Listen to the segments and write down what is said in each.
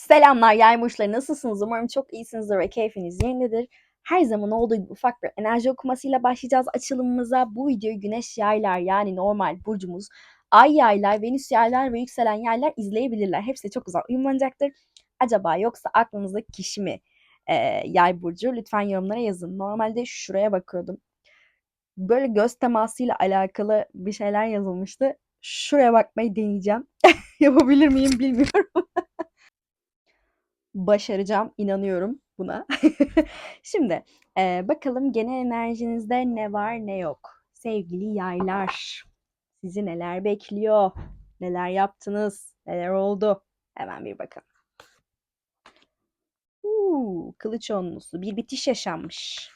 Selamlar yay burçları nasılsınız? Umarım çok iyisinizdir ve keyfiniz yerindedir. Her zaman olduğu gibi ufak bir enerji okumasıyla başlayacağız açılımımıza. Bu videoyu güneş yaylar yani normal burcumuz, ay yaylar, venüs yaylar ve yükselen yaylar izleyebilirler. Hepsi çok güzel uyumlanacaktır. Acaba yoksa aklınızdaki kişi mi e, yay burcu? Lütfen yorumlara yazın. Normalde şuraya bakıyordum. Böyle göz temasıyla alakalı bir şeyler yazılmıştı. Şuraya bakmayı deneyeceğim. Yapabilir miyim bilmiyorum. Başaracağım, inanıyorum buna. Şimdi, eee, bakalım genel enerjinizde ne var ne yok? Sevgili yaylar, sizi neler bekliyor? Neler yaptınız? Neler oldu? Hemen bir bakalım. Uuu, kılıç onlusu. Bir bitiş yaşanmış.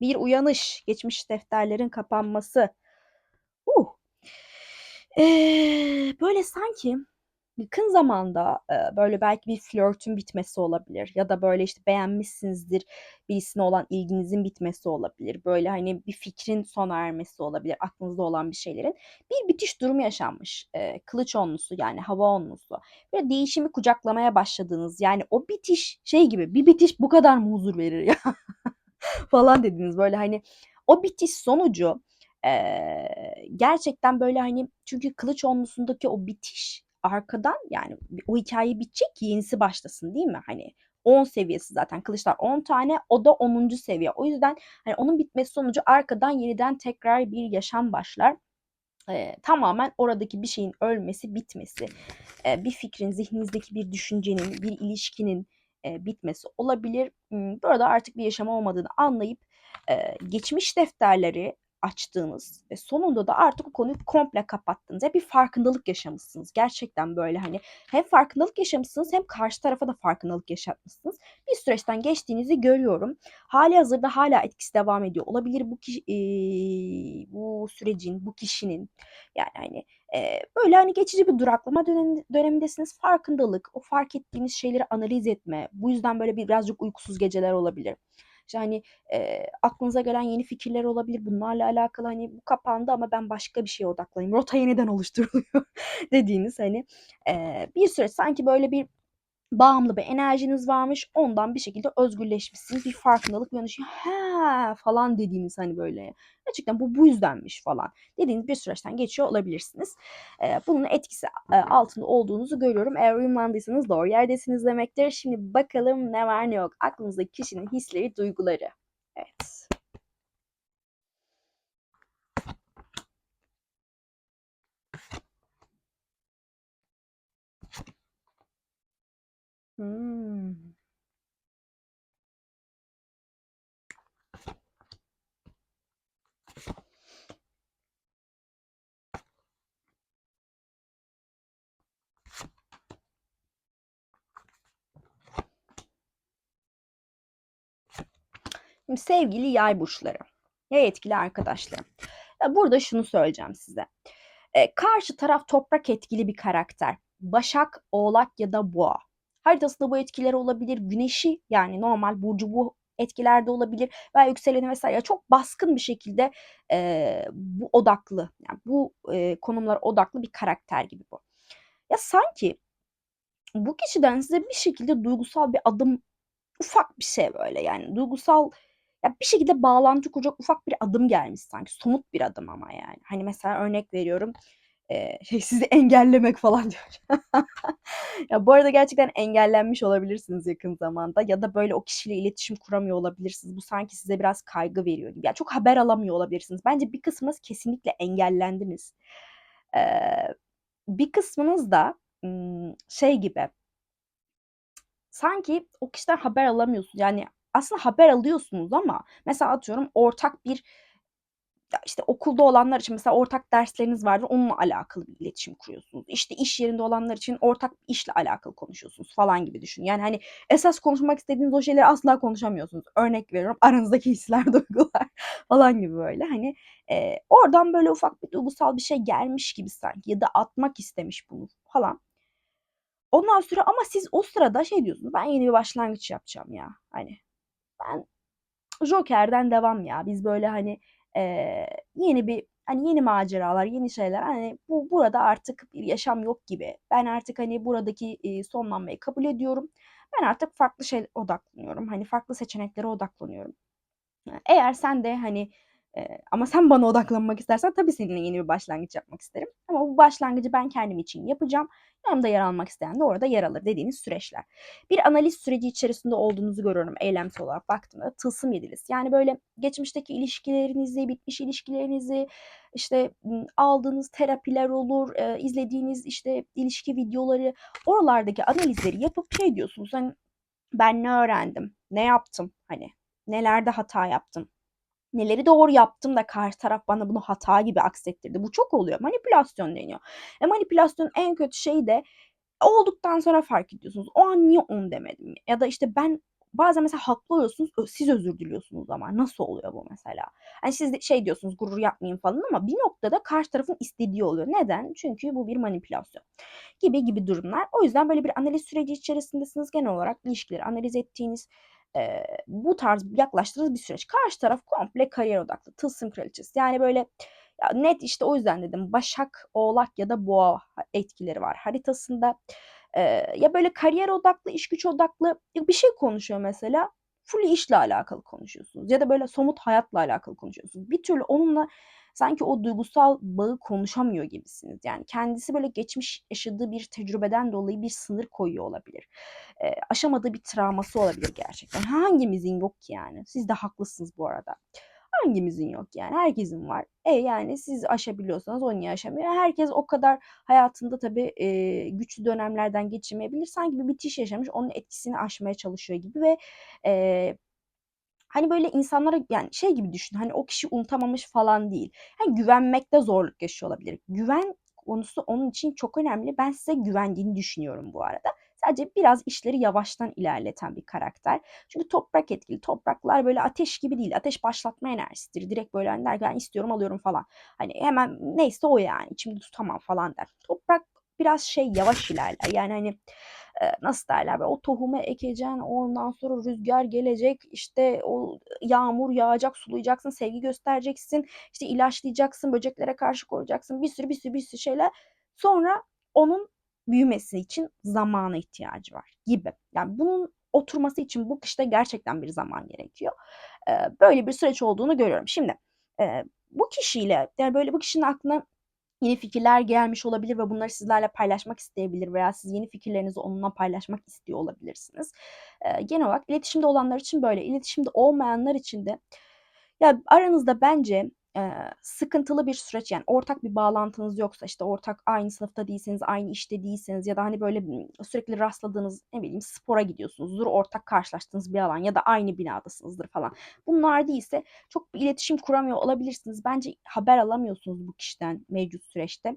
Bir uyanış. Geçmiş defterlerin kapanması. Uh. Eee, böyle sanki yakın zamanda, böyle belki bir flörtün bitmesi olabilir ya da böyle, işte, beğenmişsinizdir, birisine olan ilginizin bitmesi olabilir. Böyle, hani, bir fikrin sona ermesi olabilir, aklınızda olan bir şeylerin. Bir bitiş durumu yaşanmış. Kılıç onlusu yani hava onlusu. Böyle değişimi kucaklamaya başladığınız, yani o bitiş şey gibi, "Bir bitiş bu kadar mı huzur verir ya?" falan dediniz. Böyle, hani, o bitiş sonucu, eee, gerçekten böyle, hani, çünkü kılıç onlusundaki o bitiş arkadan, yani, o hikâye bitecek ki yenisi başlasın, değil mi? Hani, 10 seviyesi zaten kılıçlar 10 tane, o da 10'uncu seviye. O yüzden, hani, onun bitmesi sonucu arkadan yeniden tekrar bir yaşam başlar. Eee, tamamen oradaki bir şeyin ölmesi, bitmesi, eee, bir fikrin, zihninizdeki bir düşüncenin, bir ilişkinin, eee, bitmesi olabilir. Burada artık bir yaşam olmadığını anlayıp, eee, geçmiş defterleri açtığınız ve sonunda da artık o konuyu komple kapattığınız bir farkındalık yaşamışsınız. Gerçekten böyle, hani, hem farkındalık yaşamışsınız hem karşı tarafa da farkındalık yaşatmışsınız. Bir süreçten geçtiğinizi görüyorum. Hâlihazırda hâlâ etkisi devam ediyor olabilir bu kişi iii, bu sürecin, bu kişinin. Yani, hani, eee, böyle, hani, geçici bir duraklama dönemi dönemindesiniz. Farkındalık, o fark ettiğiniz şeyleri analiz etme, bu yüzden böyle birazcık uykusuz geceler olabilir. İşte, hani, eee, aklınıza gelen yeni fikirler olabilir. Bunlarla alakalı, hani, bu kapandı ama ben başka bir şeye odaklanayım, rota yeniden oluşturuluyor dediğiniz, hani, eee, bir süreç sanki böyle bir bağımlı bir enerjiniz varmış, ondan bir şekilde özgürleşmişsiniz. Bir farkındalık uyanışı, "He!" falan dediğiniz, hani, böyle, gerçekten bu bu yüzdenmiş falan dediğiniz bir süreçten geçiyor olabilirsiniz. Eee, bunun etkisi, eee, altında olduğunuzu görüyorum. Eğer uyumlandıysanız doğru yerdesiniz demektir. Şimdi bakalım ne var ne yok? Aklınızdaki kişinin hisleri, duyguları. Evet. Hımm. Şimdi sevgili yay burçları, yay etkili arkadaşlarım. Burada şunu söyleyeceğim size. Eee, karşı taraf toprak etkili bir karakter. Başak, Oğlak ya da Boğa. Haritasında bu etkileri olabilir. Güneşi, yani normal burcu bu etkilerde olabilir veya yükseleni. Ya, çok baskın bir şekilde, eee, bu odaklı, yani bu, eee, konumlara odaklı bir karakter gibi bu. Ya, sanki bu kişiden size bir şekilde duygusal bir adım, ufak bir şey böyle, yani duygusal ya, bir şekilde bağlantı kuracak ufak bir adım gelmiş sanki. Somut bir adım ama yani. Hani, mesela örnek veriyorum, şey, sizi engellemek falan diyor. Ya, bu arada gerçekten engellenmiş olabilirsiniz yakın zamanda ya da böyle o kişiyle iletişim kuramıyor olabilirsiniz. Bu sanki size biraz kaygı veriyor gibi. Ya, çok haber alamıyor olabilirsiniz. Bence bir kısmınız kesinlikle engellendiniz. Eee, bir kısmınız da, şey gibi sanki o kişiden haber alamıyorsunuz. Yani, aslında haber alıyorsunuz ama mesela atıyorum ortak bir işte, okulda olanlar için mesela ortak dersleriniz vardır, onunla alakalı bir iletişim kuruyorsunuz. İşte, iş yerinde olanlar için ortak işle alakalı konuşuyorsunuz falan gibi düşünün. Yani, hani, esas konuşmak istediğiniz o şeyleri asla konuşamıyorsunuz. Örnek veriyorum, aranızdaki hisler, duygular falan gibi böyle. Hani, eee, oradan böyle ufak bir duygusal bir şey gelmiş gibi sanki ya da atmak istemiş bunu falan. Ondan sonra ama siz o sırada şey diyorsunuz, "Ben yeni bir başlangıç yapacağım ya." Hani, ben Joker'den devam ya. Biz böyle, hani, eee, yeni bir hani yeni maceralar, yeni şeyler hani bu burada artık bir yaşam yok gibi. Ben artık hani buradaki e, sonlanmayı kabul ediyorum. Ben artık farklı şey odaklanıyorum. Hani farklı seçeneklere odaklanıyorum. Eğer sen de hani Ama sen bana odaklanmak istersen tabii seninle yeni bir başlangıç yapmak isterim. Ama bu başlangıcı ben kendim için yapacağım. Yanımda yer almak isteyen de orada yer alır dediğiniz süreçler. Bir analiz süreci içerisinde olduğunuzu görüyorum eylemsel olarak baktığımda. Tılsım yediniz. Yani böyle geçmişteki ilişkilerinizi, bitmiş ilişkilerinizi, işte aldığınız terapiler olur, izlediğiniz işte ilişki videoları, oralardaki analizleri yapıp şey diyorsunuz. Hani ben ne öğrendim, ne yaptım, hani nelerde hata yaptım, Neleri doğru yaptım da karşı taraf bana bunu hata gibi aksettirdi. Bu çok oluyor. Manipülasyon deniyor. E manipülasyonun en kötü şeyi de olduktan sonra fark ediyorsunuz. O an niye onu demedim? Ya da işte ben bazen mesela haklı oluyorsunuz. Siz özür diliyorsunuz ama nasıl oluyor bu mesela? Hani siz de şey diyorsunuz gurur yapmayın falan ama bir noktada karşı tarafın istediği oluyor. Neden? Çünkü bu bir manipülasyon gibi gibi durumlar. O yüzden böyle bir analiz süreci içerisindesiniz. Genel olarak ilişkileri analiz ettiğiniz, Eee, bu tarz yaklaştığınız bir süreç. Karşı taraf komple kariyer odaklı. Tılsım kraliçesi. Yani böyle ya net işte o yüzden dedim Başak, Oğlak ya da Boğa etkileri var haritasında. Eee, ya böyle kariyer odaklı, iş güç odaklı bir şey konuşuyor mesela. Full işle alakalı konuşuyorsunuz ya da böyle somut hayatla alakalı konuşuyorsunuz. Bir türlü onunla sanki o duygusal bağı konuşamıyor gibisiniz. Yani kendisi böyle geçmiş yaşadığı bir tecrübeden dolayı bir sınır koyuyor olabilir. E, aşamadığı bir travması olabilir gerçekten. Hangimizin yok ki yani? Siz de haklısınız bu arada. Hangimizin yok yani? Herkesin var. E yani siz aşabiliyorsanız o niye aşamıyor? Herkes o kadar hayatında tabii e, güçlü dönemlerden geçirmeyebilir. Sanki bir bitiş yaşamış, onun etkisini aşmaya çalışıyor gibi ve e, Hani, böyle, insanlara, yani, şey gibi düşün, hani, o kişi unutamamış falan değil. Hani, güvenmekte zorluk yaşıyor olabilir. Güven konusu onun için çok önemli. Ben size güvendiğini düşünüyorum bu arada. Sadece biraz işleri yavaştan ilerleten bir karakter. Çünkü toprak etkili. Topraklar, böyle, ateş gibi değil. Ateş başlatma enerjisidir. Direkt, böyle, hani, der "Ben istiyorum, alıyorum." falan. Hani, hemen neyse o yani, içimde tutamam falan der. Toprak biraz şey, yavaş ilerler. Yani, hani, nasıl derler o tohumu ekeceksin ondan sonra rüzgar gelecek işte o yağmur yağacak sulayacaksın sevgi göstereceksin işte ilaçlayacaksın böceklere karşı koruyacaksın bir sürü bir sürü bir sürü şeyler sonra onun büyümesi için zamana ihtiyacı var gibi. Yani bunun oturması için bu kışta gerçekten bir zaman gerekiyor. böyle bir süreç olduğunu görüyorum. Şimdi bu kişiyle yani böyle bu kişinin aklına yeni fikirler gelmiş olabilir ve bunları sizlerle paylaşmak isteyebilir veya siz yeni fikirlerinizi onunla paylaşmak istiyor olabilirsiniz. Eee, genel olarak iletişimde olanlar için böyle. İletişimde olmayanlar için de ya aranızda bence Eee, sıkıntılı bir süreç yani ortak bir bağlantınız yoksa işte ortak aynı sınıfta değilseniz, aynı işte değilseniz ya da hani böyle sürekli rastladığınız ne bileyim spora gidiyorsunuzdur, ortak karşılaştığınız bir alan ya da aynı binadasınızdır falan. Bunlar değilse çok bir iletişim kuramıyor olabilirsiniz. Bence haber alamıyorsunuz bu kişiden mevcut süreçte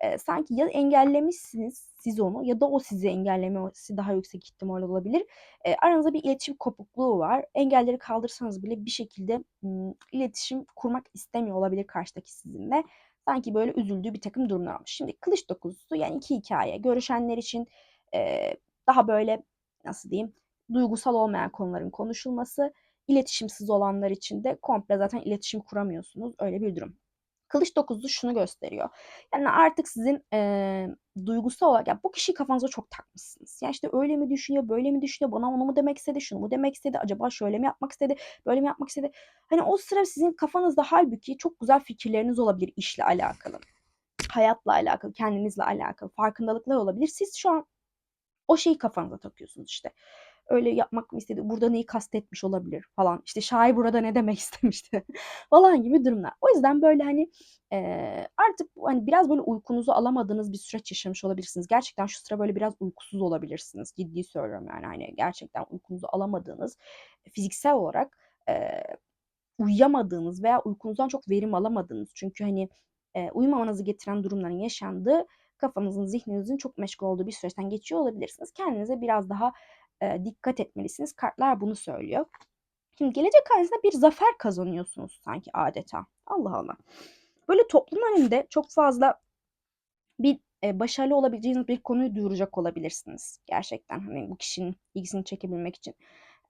e, sanki ya engellemişsiniz siz onu ya da o sizi engellemesi daha yüksek ihtimal olabilir. E, aranızda bir iletişim kopukluğu var. Engelleri kaldırsanız bile bir şekilde m, iletişim kurmak istemiyor olabilir karşıdaki sizinle. Sanki böyle üzüldüğü bir takım durumlar olmuş. Şimdi kılıç dokuzusu yani iki hikaye. Görüşenler için e, daha böyle nasıl diyeyim duygusal olmayan konuların konuşulması. iletişimsiz olanlar için de komple zaten iletişim kuramıyorsunuz. Öyle bir durum. Kılıç dokuzu şunu gösteriyor. Yani artık sizin e, duygusal olarak ya bu kişiyi kafanıza çok takmışsınız. Ya işte öyle mi düşünüyor, böyle mi düşünüyor, bana onu mu demek istedi, şunu mu demek istedi, acaba şöyle mi yapmak istedi, böyle mi yapmak istedi. Hani o sıra sizin kafanızda halbuki çok güzel fikirleriniz olabilir işle alakalı. Hayatla alakalı, kendinizle alakalı, farkındalıklar olabilir. Siz şu an o şeyi kafanıza takıyorsunuz işte öyle yapmak mı istedi? Burada neyi kastetmiş olabilir falan. İşte şair burada ne demek istemişti falan gibi durumlar. O yüzden böyle hani e, artık hani biraz böyle uykunuzu alamadığınız bir süreç yaşamış olabilirsiniz. Gerçekten şu sıra böyle biraz uykusuz olabilirsiniz. Ciddi söylüyorum yani hani gerçekten uykunuzu alamadığınız fiziksel olarak e, uyuyamadığınız veya uykunuzdan çok verim alamadığınız çünkü hani e, uyumamanızı getiren durumların yaşandığı kafanızın, zihninizin çok meşgul olduğu bir süreçten geçiyor olabilirsiniz. Kendinize biraz daha e, dikkat etmelisiniz. Kartlar bunu söylüyor. Şimdi gelecek ayınızda bir zafer kazanıyorsunuz sanki adeta. Allah Allah. Böyle toplum önünde çok fazla bir e, başarılı olabileceğiniz bir konuyu duyuracak olabilirsiniz. Gerçekten hani bu kişinin ilgisini çekebilmek için.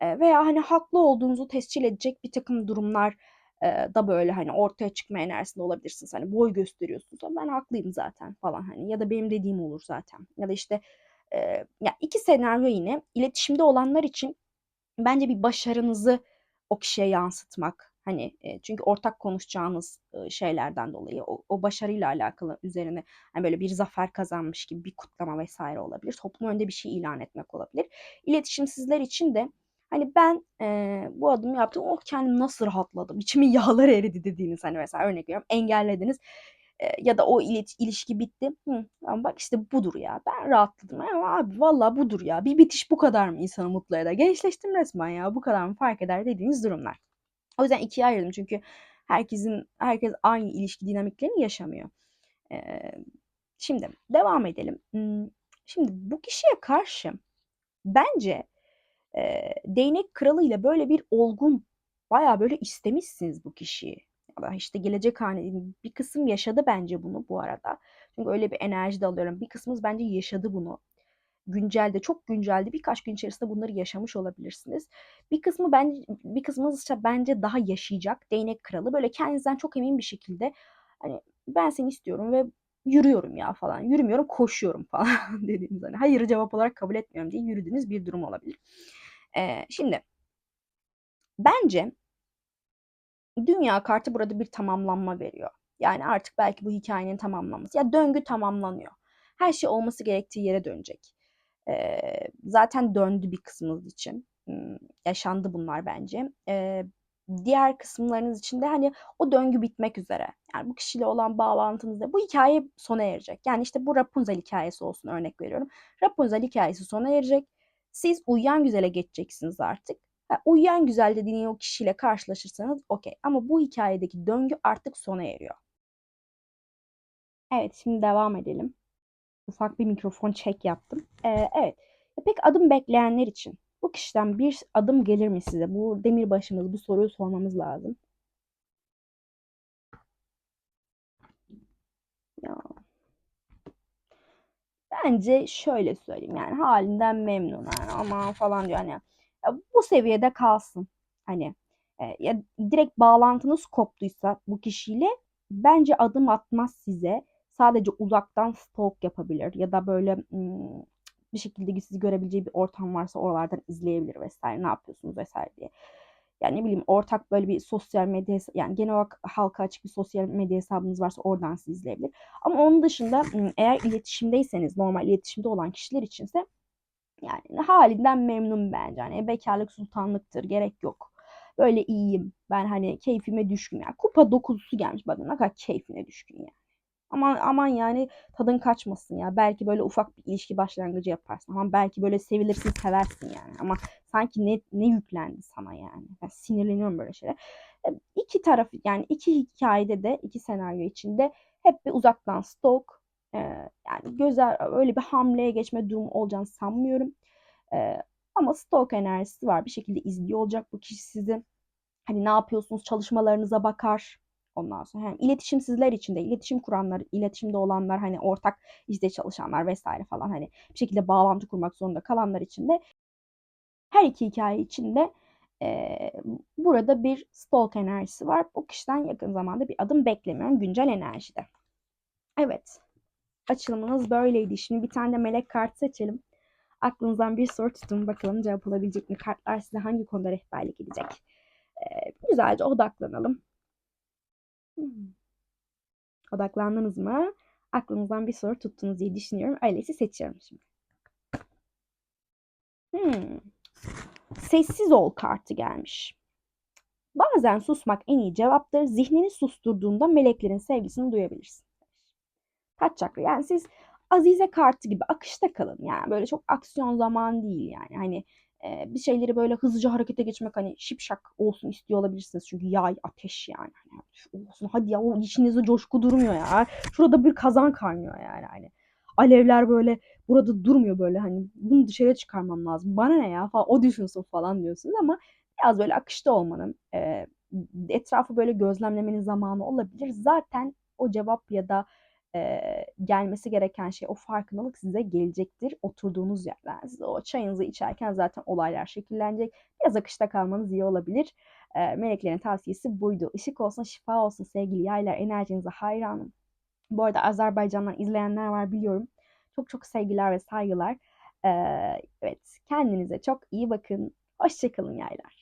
E, veya hani haklı olduğunuzu tescil edecek bir takım durumlar eee, da böyle, hani, ortaya çıkma enerjisinde olabilirsiniz. Hani, boy gösteriyorsunuz ben haklıyım zaten falan, hani, ya da benim dediğim olur zaten ya da, işte, eee, ya 2 senaryo yine iletişimde olanlar için bence bir başarınızı o kişiye yansıtmak. Hani, eee, çünkü ortak konuşacağınız, ııı, şeylerden dolayı o o başarıyla alakalı üzerine, hani, böyle bir zafer kazanmış gibi bir kutlama vs. olabilir. Toplum önünde bir şey ilan etmek olabilir. İletişimsizler için de, hani, ben, eee, bu adımı yaptım, oh kendimi nasıl rahatladım, içimin yağları eridi dediğiniz, hani, mesela örnek veriyorum engellediniz, eee, ya da o ilişki bitti. Hıh, tamam bak işte budur ya. Ben rahatladım. Ya abi vallahi budur ya. Bir bitiş bu kadar mı insanı mutlu eder? Gençleştim resmen ya. Bu kadar mı fark eder dediğiniz durumlar. O yüzden 2'ye ayırdım çünkü herkesin herkes aynı ilişki dinamiklerini yaşamıyor. Eee, şimdi devam edelim. Imm, şimdi bu kişiye karşı bence, eee, değnek kralıyla böyle bir olgun, bayağı böyle istemişsiniz bu kişiyi da, işte, gelecek hane bir kısım yaşadı bence bunu bu arada. Çünkü öyle bir enerji de alıyorum. Bir kısmınız bence yaşadı bunu. Güncelde, çok güncelde birkaç gün içerisinde bunları yaşamış olabilirsiniz. Bir kısmı ben bir kısmınız ise bence daha yaşayacak. Değnek kralı böyle kendinizden çok emin bir şekilde, hani, ben seni istiyorum ve yürüyorum ya falan. Yürümüyorum, koşuyorum falan dediğiniz, hani, hayırı cevap olarak kabul etmiyorum diye yürüdüğünüz bir durum olabilir. Eee, şimdi bence dünya kartı burada bir tamamlanma veriyor. Yani artık belki bu hikâyenin tamamlanması. Ya döngü tamamlanıyor. Her şey olması gerektiği yere dönecek. Eee, zaten döndü bir kısmınız için. Imm, yaşandı bunlar bence. Eee, diğer kısımlarınız için de, hani, o döngü bitmek üzere. Yani bu kişiyle olan bağlantınızda bu hikâye sona erecek. Yani, işte, bu Rapunzel hikâyesi olsun örnek veriyorum. Rapunzel hikâyesi sona erecek. Siz Uyuyangüzel'e geçeceksiniz artık. Ha, Uyuyangüzel dediğin o kişiyle karşılaşırsanız okay ama bu hikâyedeki döngü artık sona eriyor. Evet, şimdi devam edelim. Ufak bir mikrofon check yaptım. Eee, evet, peki adım bekleyenler için bu kişiden bir adım gelir mi size? Bu demirbaşımız, bu soruyu sormamız lazım. Ya. Bence şöyle söyleyeyim, yani, hâlinden memnun, yani, aman falan diyor, hani, bu seviyede kalsın. Hani, eee, ya direkt bağlantınız koptuysa bu kişiyle bence adım atmaz size. Sadece uzaktan stalk yapabilir ya da böyle, ımm, bir şekilde sizi görebileceği bir ortam varsa oralardan izleyebilir vs. ne yapıyorsunuz vs. diye. Ya, ne bileyim, ortak böyle bir sosyal medya yani, genel olarak halka açık bir sosyal medya hesabınız varsa oradan sizi izleyebilir. Ama onun dışında, eğer iletişimdeyseniz, normal iletişimde olan kişiler içinse, yani, hâlinden memnun bence. Hani, bekârlık sultanlıktır, gerek yok. Böyle iyiyim, ben, hani, keyfime düşkünüm. Yani, kupa 9'lusu gelmiş bak ne kadar keyfine düşkün yani. Aman aman, yani, tadın kaçmasın ya. Belki böyle ufak bir ilişki başlangıcı yaparsın. Ama belki böyle sevilirsin, seversin yani. Ama sanki ne ne yüklendi sana yani. Ben sinirleniyorum böyle şeylere. Eee, 2 taraf yani 2 hikâyede de 2 senaryo için de hep bir uzaktan stalk, yani, göze öyle bir hamleye geçme durumu olacağını sanmıyorum. Eee, ama stalk enerjisi var. Bir şekilde izliyor olacak bu kişi sizi. Hani, ne yapıyorsunuz, çalışmalarınıza bakar. Ondan sonra hem iletişimsizler için de iletişim kuranlar, iletişimde olanlar, hani, ortak işte çalışanlar vs. falan, hani, bir şekilde bağlantı kurmak zorunda kalanlar için de her 2 hikâye için de, eee, burada bir stalk enerjisi var. O kişiden yakın zamanda bir adım beklemiyorum güncel enerjide. Evet, açılımınız böyleydi. Şimdi bir tane de melek kartı seçelim. Aklınızdan bir soru tutun bakalım cevap alabilecek mi? Kartlar size hangi konuda rehberlik edecek? Eee, güzelce odaklanalım. Hımm. Odaklandınız mı? Aklınızdan bir soru tuttunuz diye düşünüyorum. Öyleyse seçiyorum şimdi. Hımm. Sessiz ol kartı gelmiş. Bazen susmak en iyi cevaptır. Zihnini susturduğunda meleklerin sevgisini duyabilirsin. Taç çakra. Yani, siz Azize kartı gibi akışta kalın. Yani, böyle çok aksiyon zamanı değil yani. Hani, eee, bir şeyleri böyle hızlıca harekete geçirmek, hani, şipşak olsun istiyor olabilirsiniz. Çünkü yay, ateş yani. Hani, olsun hadi ya, o içinizde coşku durmuyor ya. Şurada bir kazan kaynıyor yani, hani. Alevler böyle burada durmuyor böyle, hani, bunu dışarıya çıkarmam lazım. Bana ne ya falan, o düşünsün falan diyorsunuz ama biraz böyle akışta olmanın, eee, etrafı böyle gözlemlemenin zamanı olabilir. Zaten o cevap ya da, eee, gelmesi gereken şey, o farkındalık size gelecektir oturduğunuz yerden. Siz o çayınızı içerken zaten olaylar şekillenecek. Biraz akışta kalmanız iyi olabilir. Eee, meleklerin tavsiyesi buydu. Işık olsun, şifa olsun sevgili yaylar. Enerjinize hayranım. Bu arada Azerbaycan'dan izleyenler var biliyorum. Çok çok sevgiler ve saygılar. Eee, evet, kendinize çok iyi bakın. Hoşça kalın yaylar.